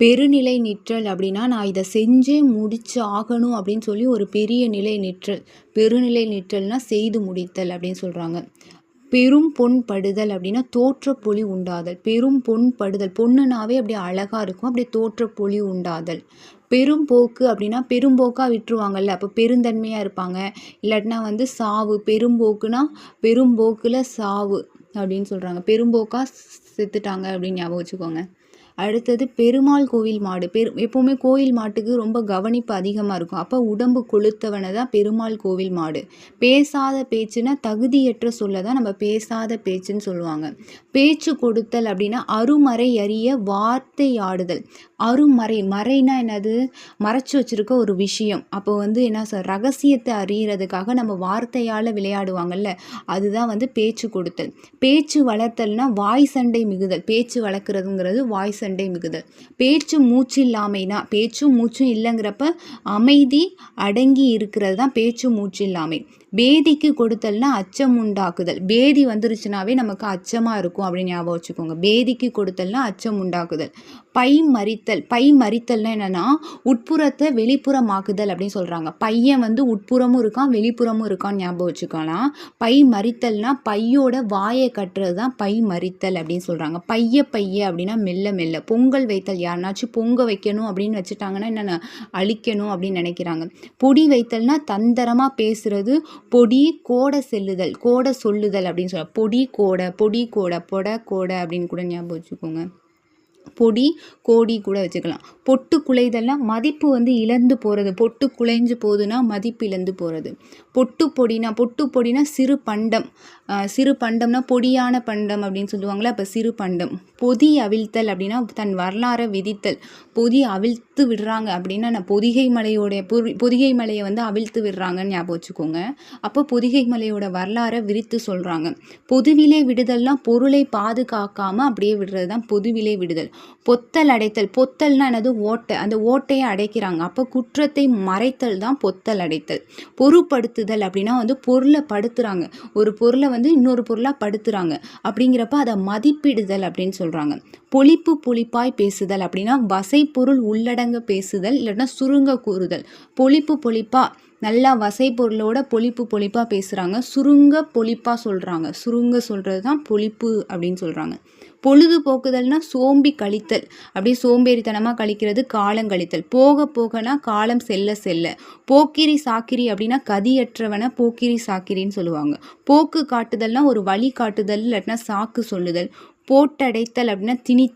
பெருநிலை நிற்றல் அப்படின்னா நான் இதை செஞ்சே முடிச்சு ஆகணும் அப்படின்னு சொல்லி ஒரு பெரிய நிலை நிற்றல். பெருநிலை நிற்றல்னா செய்து முடித்தல் அப்படின்னு சொல்கிறாங்க பெரும் பொன் படுதல் அப்படின்னா தோற்றப்பொலி உண்டாதல். பெரும் பொன் படுதல். பொண்ணுனாவே அப்படியே அழகாக இருக்கும். அப்படியே தோற்றப்பொலி உண்டாதல். பெரும்போக்கு அப்படின்னா பெரும்போக்காக விட்டுருவாங்கல்ல. அப்போ பெருந்தன்மையாக இருப்பாங்க. இல்லாட்டினா வந்து சாவு. பெரும்போக்குனா பெரும்போக்கில் சாவு அப்படின்னு சொல்கிறாங்க பெரும்போக்காக செத்துட்டாங்க அப்படின்னு ஞாபகம் வச்சுக்கோங்க. அடுத்தது பெருமாள் கோவில் மாடு. பெரு எப்போவுமே கோயில் மாட்டுக்கு ரொம்ப கவனிப்பு அதிகமாக இருக்கும். அப்போ உடம்பு கொளுத்தவனை தான் பெருமாள் கோவில் மாடு. பேசாத பேச்சுன்னா தகுதியற்ற சொல்ல தான் நம்ம பேசாத பேச்சுன்னு சொல்லுவாங்க. பேச்சு கொடுத்தல் அப்படின்னா அருமறை அறிய வார்த்தை ஆடுதல் அருமறை மறைனா என்னது? மறைச்சு வச்சிருக்க ஒரு விஷயம். அப்போ வந்து என்ன சொல் ரகசியத்தை அறியறதுக்காக நம்ம வார்த்தையால் விளையாடுவாங்கல்ல அதுதான் வந்து பேச்சு கொடுத்தல். பேச்சு வளர்த்தல்னா வாய் சண்டை மிகுதல். பேச்சு வளர்க்குறதுங்கிறது வாய் சண்டை மிகுதல் பேச்சு மூச்சு இல்லாமைனா பேச்சும் மூச்சும் இல்லைங்கிறப்ப அமைதி அடங்கி இருக்கிறது தான் பேச்சு மூச்சு இல்லாமை. பேதிக்கு கொடுத்தல்னா அச்சம் உண்டாக்குதல். பேதி வந்துருச்சுனாவே நமக்கு அச்சமாக இருக்கும் அப்படின்னு ஞாபகம் வச்சுக்கோங்க. பேதிக்கு கொடுத்தல்னா அச்சம் உண்டாக்குதல். பை மறித்தல். பை மறித்தல்னா என்னென்னா உட்புறத்தை வெளிப்புறமாக்குதல் அப்படின்னு சொல்கிறாங்க பையன் வந்து உட்புறமும் இருக்கான் வெளிப்புறமும் இருக்கான்னு ஞாபகம் வச்சுக்கலாம். பை மறித்தல்னா பையோட வாயை கட்டுறது தான் பை மறித்தல் அப்படின்னு சொல்கிறாங்க பைய பைய அப்படின்னா மெல்ல மெல்ல பொங்கல் வைத்தல் யாருனாச்சும் பொங்க வைக்கணும் அப்படின்னு வச்சுட்டாங்கன்னா என்னென்ன? அழிக்கணும் அப்படின்னு நினைக்கிறாங்க. பொடி வைத்தல்னா தந்தரமாக பேசுறது பொடி கோடை செல்லுதல் கோடை சொல்லுதல் அப்படின்னு சொல்ல பொடி கோடை பொடி கோடை பொட கோடை அப்படின்னு கூட ஞாபகம் வச்சுக்கோங்க. பொடி கோடி கூட வச்சுக்கலாம். பொட்டு குலைதல்னா மதிப்பு வந்து இழந்து போகிறது பொட்டு குலைஞ்சு போகுதுன்னா மதிப்பு இழந்து போகிறது பொட்டு பொடினா பொட்டு பொடினா சிறு பண்டம். சிறு பண்டம்னா பொடியான பண்டம் அப்படின்னு சொல்லுவாங்களே அப்போ சிறு பண்டம். பொதி அவிழ்த்தல் அப்படின்னா தன் வரலாறை விதித்தல். பொதி அவிழ்த்து விடுறாங்க அப்படின்னா நான் பொதிகை மலையோடைய பொதிகை மலையை வந்து அவிழ்த்து விடுறாங்கன்னு ஞாபகம் வச்சுக்கோங்க. அப்போ பொதிகை மலையோட வரலாறை விரித்து சொல்கிறாங்க பொதுவிலே விடுதல்னா பொருளை பாதுகாக்காமல் அப்படியே விடுறது தான் பொதுவிலை விடுதல். பொத்தல் அடைத்தல். பொத்தல்னா என்னது? ஓட்டை. அந்த ஓட்டையை அடைக்கிறாங்க. அப்போ குற்றத்தை மறைத்தல் தான் பொத்தல் அடைத்தல். பொருப்படுத்துதல் அப்படின்னா வந்து பொருளை படுத்துகிறாங்க ஒரு பொருளை வந்து இன்னொரு பொருளாக படுத்துகிறாங்க அப்படிங்கிறப்ப அதை மதிப்பிடுதல் அப்படின்னு சொல்கிறாங்க பொழிப்பு பொழிப்பாய் பேசுதல் அப்படின்னா வசை பொருள் உள்ளடங்க பேசுதல் இல்லைன்னா சுருங்க கூறுதல். பொழிப்பு பொழிப்பாக நல்லா வசை பொருளோட பொழிப்பு பொழிப்பாக பேசுகிறாங்க சுருங்க பொழிப்பாக சொல்கிறாங்க சுருங்க சொல்கிறது தான் பொழிப்பு அப்படின்னு சொல்கிறாங்க பொழுதுபோக்குதல்னா சோம்பி கழித்தல். அப்படியே சோம்பேறித்தனமாக கழிக்கிறது காலம் கழித்தல். போக போகனா காலம் செல்ல செல்ல. போக்கிரி சாக்கிரி அப்படின்னா கதியற்றவனை போக்கிரி சாக்கிரின்னு சொல்லுவாங்க. போக்கு காட்டுதல்னா ஒரு வழி காட்டுதல் இல்லாட்டினா சாக்கு சொல்லுதல். போட்டடைத்தல் அப்படின்னா திணித்தல்.